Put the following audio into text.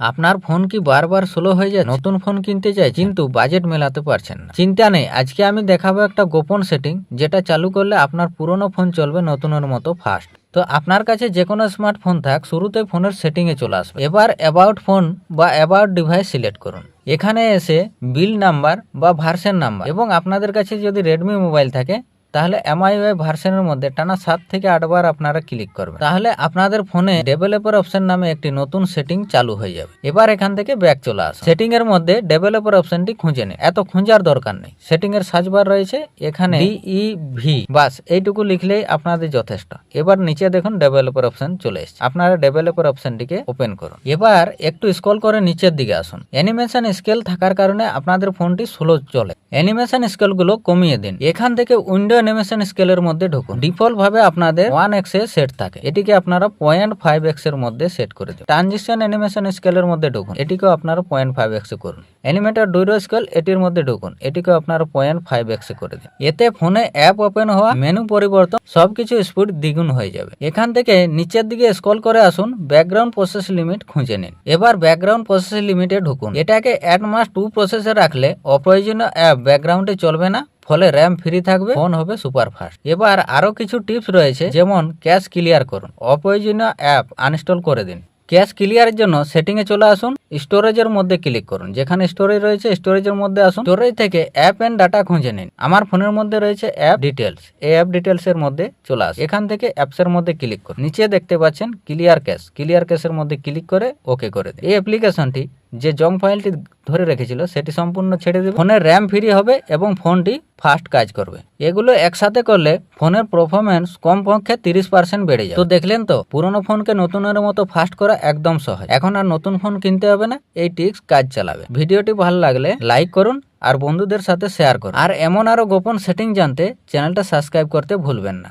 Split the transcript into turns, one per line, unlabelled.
আপনার ফোন কি বারবার স্লো হয়ে যায় নতুন ফোন কিনতে চাই, কিন্তু বাজেট মেলাতে পারছেন না। চিন্তা নেই, আজকে আমি দেখাবো একটা গোপন সেটিং যেটা চালু করলে আপনার পুরনো ফোন চলবে নতুনের মতো ফাস্ট তো আপনার কাছে যে কোনো স্মার্টফোন থাক, শুরুতে ফোনের সেটিংয়ে চলে আসবে। এবার অ্যাবাউট ফোন বা অ্যাবাউট ডিভাইস সিলেক্ট করুন। এখানে এসে বিল নাম্বার বা ভার্সন নাম্বার এবং আপনাদের কাছে যদি রেডমি মোবাইল থাকে তাহলে এমআইওয়াই ভার্সনের মধ্যে টানা সাত থেকে আটবার আপনারা ক্লিক করবেন। তাহলে আপনাদের ফোনে ডেভেলপার অপশন নামে একটি নতুন সেটিং চালু হয়ে যাবে। এবার এখান থেকে ব্যাক চলে আসে সেটিং এর মধ্যে ডেভেলপার অপশনটি খুঁজে নেই এত খুঁজার দরকার নেই। সেটিং এর সার্চবার রয়েছে। এখানে ই ভি বাস, এইটুকু লিখলেই আপনাদের যথেষ্ট। এবার নিচে দেখুন ডেভেলপার অপশন চলে এসেছে। আপনারা ডেভেলপার অপশনটিকে ওপেন করুন। এবার একটু স্ক্রল করে নিচের দিকে আসুন। অ্যানিমেশন স্কেল থাকার কারণে আপনাদের ফোনটি স্লো চলে। অ্যানিমেশন স্কেলগুলো কমিয়ে দিন। এখান থেকে উইন্ডো অ্যানিমেশন স্কেলের মধ্যে ঢুকুন। ডিফল্ট ভাবে আপনাদের ওয়ান এক্স এ সেট থাকে। এটিকে আপনারা পয়েন্ট ফাইভ এক্সের মধ্যে সেট করে দিন ট্রানজিশন অ্যানিমেশন স্কেলের মধ্যে ঢুকুন। এটিকেও আপনারা পয়েন্ট ফাইভ এক্স করুন। অ্যানিমেটার ডুইরো স্কেল এটির মধ্যে ঢুকুন। এটিকেও আপনারা পয়েন্ট ফাইভ এক্স করে দিন। এতে ফোনে অ্যাপ ওপেন হওয়া মেনু পরিবর্তন, সবকিছু স্পিড দ্বিগুণ হয়ে যাবে। এখান থেকে নিচের দিকে স্ক্রল করে আসুন ব্যাকগ্রাউন্ড প্রসেস লিমিট খুঁজে নিন। এবার ব্যাকগ্রাউন্ড প্রসেস লিমিটে ঢুকুন। এটাকে অ্যাট মাস টু প্রসেসে রাখলে অপ্রয়োজনীয় অ্যাপ ব্যাকগ্রাউন্ডে চলবে না। ফলে র্যাম ফ্রি থাকবে, ফোন হবে সুপার ফাস্ট এবার আরও কিছু টিপস রয়েছে, যেমন ক্যাশ ক্লিয়ার করুন। অপ্রয়োজনীয় অ্যাপ আনইনস্টল করে দিন। ক্যাশ ক্লিয়ারের জন্য সেটিংয়ে চলে আসুন। স্টোরেজের মধ্যে ক্লিক করুন। যেখানে স্টোরেজ রয়েছে, স্টোরেজের মধ্যে আসুন। স্টোরেজ থেকে অ্যাপ এন্ড ডাটা খুঁজে নিন। আমার ফোনের মধ্যে রয়েছে অ্যাপ ডিটেলস এই অ্যাপ ডিটেলস এর মধ্যে চলে আসুন। এখান থেকে অ্যাপস এর মধ্যে ক্লিক করুন। নিচে দেখতে পাচ্ছেন ক্লিয়ার ক্যাশ। ক্লিয়ার ক্যাশের মধ্যে ক্লিক করে ওকে করে দিন। এই অ্যাপ্লিকেশনটি যে জং ফাইলটি ধরে রেখেছিল, সেটি সম্পূর্ণ ছেড়ে দেবে। ফোনের র্যাম ফ্রি হবে এবং ফোনটি ফাস্ট কাজ করবে। এগুলো একসাথে করলে ফোনের পারফরমেন্স কমপক্ষে তিরিশ পার্সেন্ট বেড়ে যাবে। তো দেখলেন তো, পুরনো ফোনকে নতুনের মতো ফাস্ট করা একদম সহজ। এখন আর নতুন ফোন কিনতে হবে না, এই টিপস কাজ চালাবে। ভিডিওটি ভালো লাগলে লাইক করুন আর বন্ধুদের সাথে শেয়ার করুন। আর এমন আরও গোপন সেটিং জানতে চ্যানেলটা সাবস্ক্রাইব করতে ভুলবেন না।